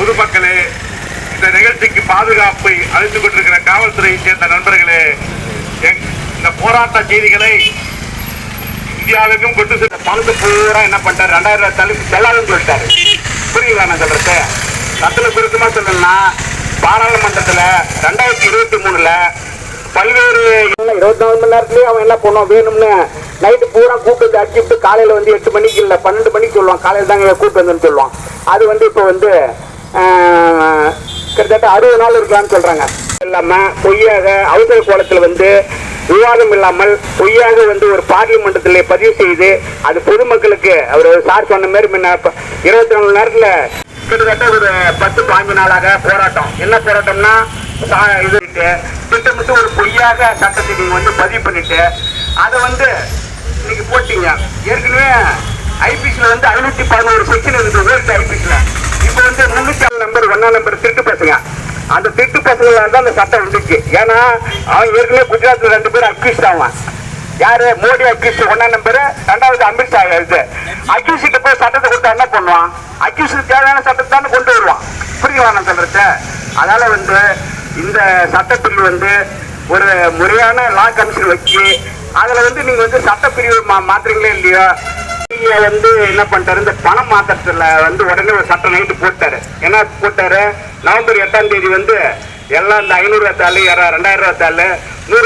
பொதுமக்களே இந்த நிகழ்ச்சிக்கு பாதுகாப்பை அளித்துக் கொண்டிருக்கிற காவல்துறையை சேர்ந்த நண்பர்களே இந்த போராட்ட செய்திகளை இந்தியாவுக்கும் கொண்டு சென்ற பணத்தை பூரா என்ன பண்ணிட்டாரு? ரெண்டாயிரம் ரூபாய் தள்ளி செல்லாதுன்னு சொல்லிட்டாரு. புரியுங்களா நான் சொல்றது? சத்துல சுருக்கமா சொல்லணும்னா பாராளுமன்றத்துல ரெண்டாயிரத்தி இருபத்தி மூணுல பல்வேறு இருபத்தி நாலு மணி நேரத்துலயே அவன் என்ன பண்ணுவான்? வேணும்னு நைட்டு பூரா கூப்பிட்டு வந்து அடிச்சுட்டு காலையில வந்து எட்டு மணிக்கு இல்ல பன்னெண்டு மணிக்கு சொல்லுவான். காலையில தாங்க கூப்பிட்டு வந்து சொல்லுவான். அது வந்து இப்போ வந்து கிட்டத்தட்ட அறுபது நாள் இருக்கலாம்னு சொல்கிறாங்க இல்லாமல் பொய்யாக அவசர கோலத்தில் வந்து விவாதம் இல்லாமல் பொய்யாக வந்து ஒரு பார்லிமெண்டத்தில் பதிவு செய்து அது பொதுமக்களுக்கு அவர் சார் சொன்ன மாதிரி முன்ன இருபத்தி நாலு நேரத்தில் கிட்டத்தட்ட ஒரு பத்து பாஞ்சு நாளாக போராட்டம். என்ன போராட்டம்னா இது திட்டமிட்டு ஒரு பொய்யாக சட்டத்தை நீங்கள் வந்து பதிவு பண்ணிட்டு அதை வந்து இன்னைக்கு போட்டீங்க. ஏற்கனவே ஐபிசியில் வந்து ஐநூற்றி பதினோரு செக்ஷன் இருந்தது ஐபிசியில் இப்போ வந்து முன்னூத்தி பேர் நம்பர் திருட்டு பசங்க. அந்த திருட்டு பசங்களால தான் அந்த சட்டம் வந்துச்சு ஏன்னா அவன் ஏற்கனவே குஜராத்ல ரெண்டு பேரும் அக்யூஸ்ட் ஆவான் யாரு? மோடி அக்யூஸ்ட் ஒன்னா நம்பர் ரெண்டாவது அமித்ஷா இது. அக்யூஸ்ட் போய் சட்டத்தை கொடுத்தா என்ன பண்ணுவான்? அக்யூஸ்ட் தேவையான சட்டத்தை தானே கொண்டு வருவான். புரியுங்களா நான் சொல்றது? அதனால வந்து இந்த சட்டப்பிரிவு வந்து ஒரு முறையான லா கமிஷன் வச்சு அதில் வந்து நீங்கள் வந்து சட்டப்பிரிவு மா- மாத்திரங்களே இல்லையோ? நீங்க வந்து என்ன பண்ணிட்டாரு? இந்த பணம் மாத்திரத்துல வந்து உடனே ஒரு சட்டம் நைட்டு போட்டாரு. என்ன போட்டாரு? நவம்பர் எட்டாம் தேதி வந்து எல்லாம் இந்த ஐநூறு ரூபாய் தாள் ரெண்டாயிரம் ரூபாய் தாள் நூறு